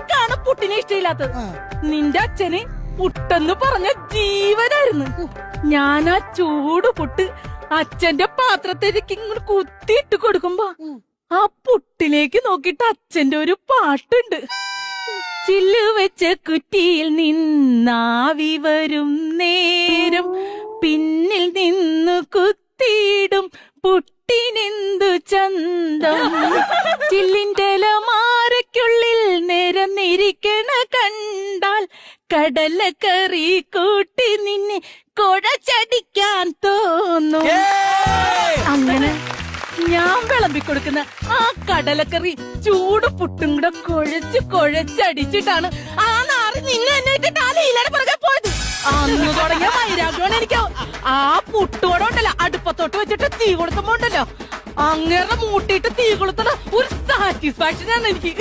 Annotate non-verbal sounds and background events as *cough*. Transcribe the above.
നിനക്കാണ് പുട്ടിനെ ഇഷ്ടമില്ലാത്തത്. നിന്റെ അച്ഛന് പുട്ടെന്ന് പറഞ്ഞ ജീവനായിരുന്നു. ഞാൻ ആ ചൂട് പുട്ട് അച്ഛന്റെ പാത്രത്തിലേക്ക് ഇങ്ങനെ കുത്തിയിട്ട് കൊടുക്കുമ്പോ ആ പുട്ടിലേക്ക് നോക്കിട്ട് അച്ഛന്റെ ഒരു പാട്ടുണ്ട്. ചില്ല് വെച്ച കുറ്റിയിൽ നിന്നാവി വരും നേരം. പിന്നിൽ നിന്ന് കുത്തിയിടും പുട്ടിനെന്തു ചന്തം. *laughs* ചില്ലിന്റെ കടലക്കറി കൂട്ടി നിന്നെ കുഴച്ചടിക്കാൻ തോന്നു. അങ്ങനെ ഞാൻ വിളമ്പി കൊടുക്കുന്ന ആ കടലക്കറി ചൂട് പുട്ടും കൂടെ കുഴച്ച് കുഴച്ചടിച്ചിട്ടാണ് ആ നാറി നിങ്ങൾ എന്നെ ഇട്ടിട്ട് ആ ലീലയുടെ പുറകെ പോയത്. അന്ന് തുടങ്ങിയ വൈരാഗ്യമാണ് എനിക്ക്. ആ ഉണ്ടല്ലോ അടുപ്പത്തോട്ട് വെച്ചിട്ട് തീ കൊടുത്തുമ്പോ ഉണ്ടല്ലോ. അങ്ങനെ മൂട്ടിയിട്ട് തീ കൊളുത്തണ ഒരു സാറ്റിസ്ഫാക്ഷൻ ആണ് എനിക്ക്.